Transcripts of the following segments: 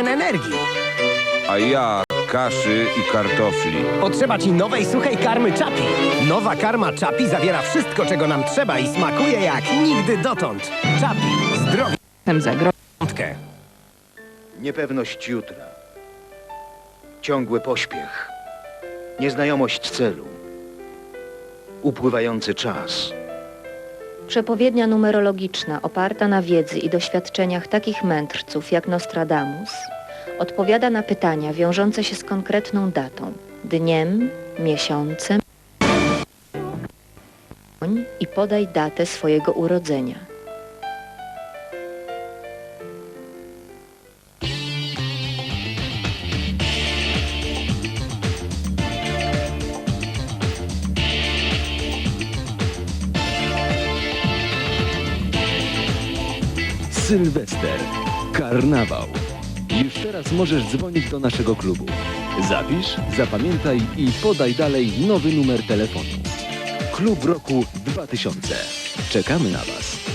pełen energii. A ja kaszy i kartofli. Potrzeba ci nowej, suchej karmy Chapi. Nowa karma Chapi zawiera wszystko, czego nam trzeba i smakuje jak nigdy dotąd. Chapi, zdrowie. Zagrożeniem. Piątkę. Niepewność jutra. Ciągły pośpiech. Nieznajomość celu. Upływający czas. Przepowiednia numerologiczna oparta na wiedzy i doświadczeniach takich mędrców jak Nostradamus odpowiada na pytania wiążące się z konkretną datą, dniem, miesiącem i podaj datę swojego urodzenia. Sylwester. Karnawał. Już teraz możesz dzwonić do naszego klubu. Zapisz, zapamiętaj i podaj dalej nowy numer telefonu. Klub Roku 2000. Czekamy na Was.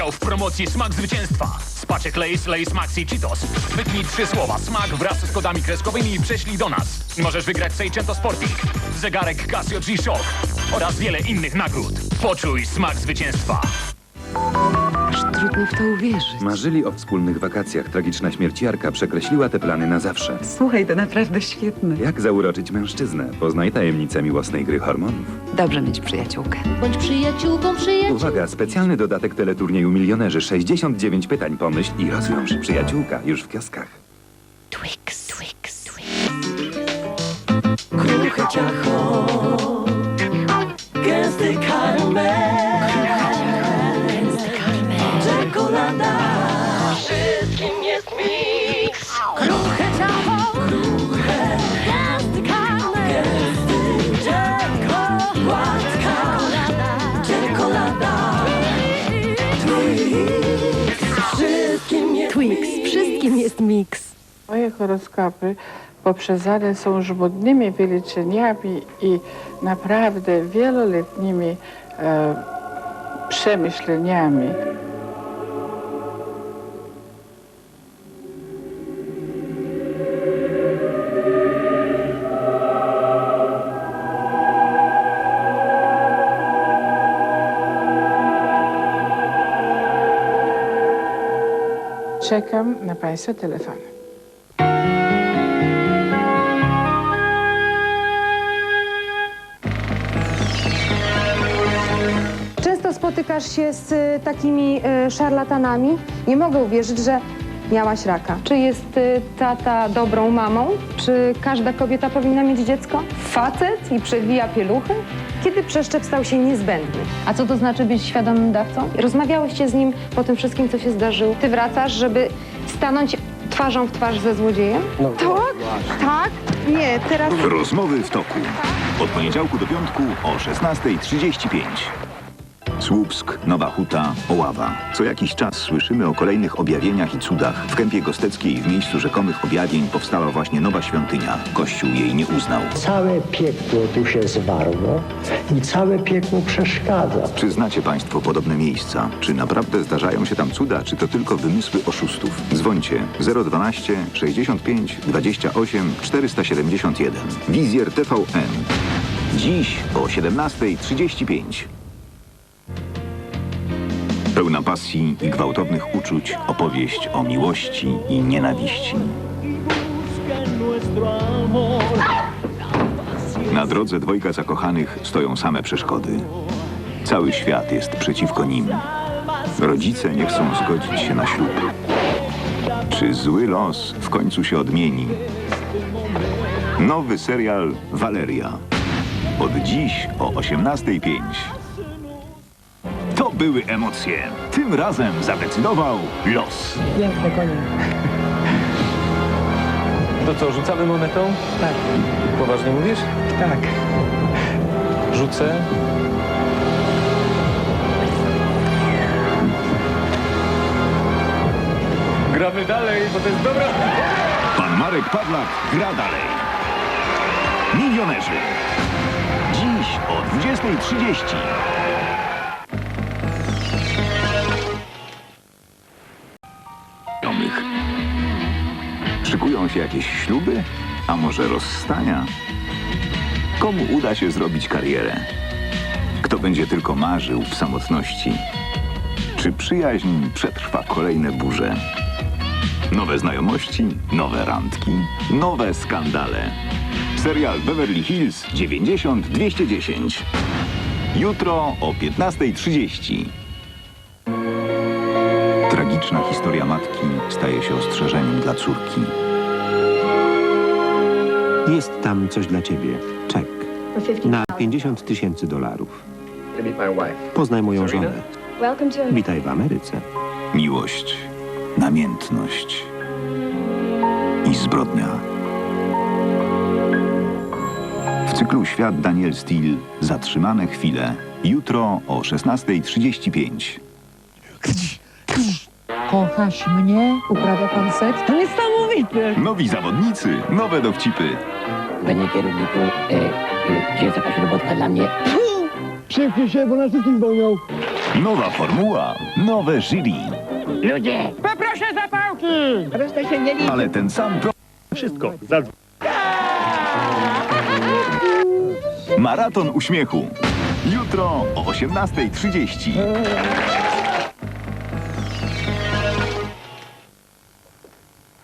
Udział w promocji Smak Zwycięstwa. Z paczek Lays, Lays Maxi Cheetos. Wytnij trzy słowa smak wraz z kodami kreskowymi i prześlij do nas. Możesz wygrać Seicento Sporting, zegarek Casio G-Shock oraz wiele innych nagród. Poczuj smak zwycięstwa. Trudno w to uwierzyć. Marzyli o wspólnych wakacjach. Tragiczna śmierć Jarka przekreśliła te plany na zawsze. Słuchaj, to naprawdę świetne. Jak zauroczyć mężczyznę? Poznaj tajemnicę miłosnej gry hormonów. Dobrze mieć przyjaciółkę. Bądź przyjaciółką przyjaciół. Uwaga, specjalny dodatek teleturnieju Milionerzy. 69 pytań, pomyśl i rozwiąż. Przyjaciółka już w kioskach. Twix, Twix, Twix. Kruche ciacho, gęsty karmel, horoskopy poprzedzane są żmudnymi wyliczeniami i naprawdę wieloletnimi e, przemyśleniami. Czekam na Państwa telefony. Spotykasz się z y, takimi y, szarlatanami. Nie mogę uwierzyć, że miałaś raka. Czy jest y, tata dobrą mamą? Czy każda kobieta powinna mieć dziecko? Facet i przewija pieluchy? Kiedy przeszczep stał się niezbędny? A co to znaczy być świadomym dawcą? Rozmawiałyście z nim po tym wszystkim, co się zdarzyło. Ty wracasz, żeby stanąć twarzą w twarz ze złodziejem? tak? Tak? Nie, teraz... Rozmowy w toku. Od poniedziałku do piątku o 16.35. Słupsk, Nowa Huta, Oława. Co jakiś czas słyszymy o kolejnych objawieniach i cudach. W Kępie Gosteckiej w miejscu rzekomych objawień powstała właśnie nowa świątynia. Kościół jej nie uznał. Całe piekło tu się zwarło i całe piekło przeszkadza. Czy znacie Państwo podobne miejsca? Czy naprawdę zdarzają się tam cuda, czy to tylko wymysły oszustów? Dzwońcie 012 65 28 471. Wizjer TVN. Dziś o 17.35. Pełna pasji i gwałtownych uczuć opowieść o miłości i nienawiści. Na drodze dwojga zakochanych stoją same przeszkody. Cały świat jest przeciwko nim. Rodzice nie chcą zgodzić się na ślub. Czy zły los w końcu się odmieni? Nowy serial Waleria. Od dziś o 18.05. To były emocje. Tym razem zadecydował los. Piękne konie. To co, rzucamy monetą? Tak, Poważnie mówisz? tak. Rzucę. Gramy dalej, bo to jest dobra... Pan Marek Pawlak gra dalej. Milionerzy. Dziś o 20.30. się jakieś śluby? A może rozstania? Komu uda się zrobić karierę? Kto będzie tylko marzył w samotności? Czy przyjaźń przetrwa kolejne burze? Nowe znajomości, nowe randki, nowe skandale. Serial Beverly Hills 90-210. Jutro o 15.30. Tragiczna historia matki staje się ostrzeżeniem dla córki. Jest tam coś dla ciebie. Czek. Na 50 tysięcy dolarów. Poznaj moją żonę. Witaj w Ameryce. Miłość, namiętność i zbrodnia. W cyklu Świat Daniel Steele Zatrzymane chwile. Jutro o 16.35. Kochasz mnie? Uprawia pan seks? To niesamowite! Nowi zawodnicy, nowe dowcipy. Panie kierowniku, czy jest jakaś robotka dla mnie? Szybciej się, bo nas wszystkim. Nowa formuła, nowe jury. Ludzie! Poproszę zapałki! Reszta się nie liczy. Ale ten sam pro... Wszystko. Za Maraton uśmiechu. Jutro o 18.30.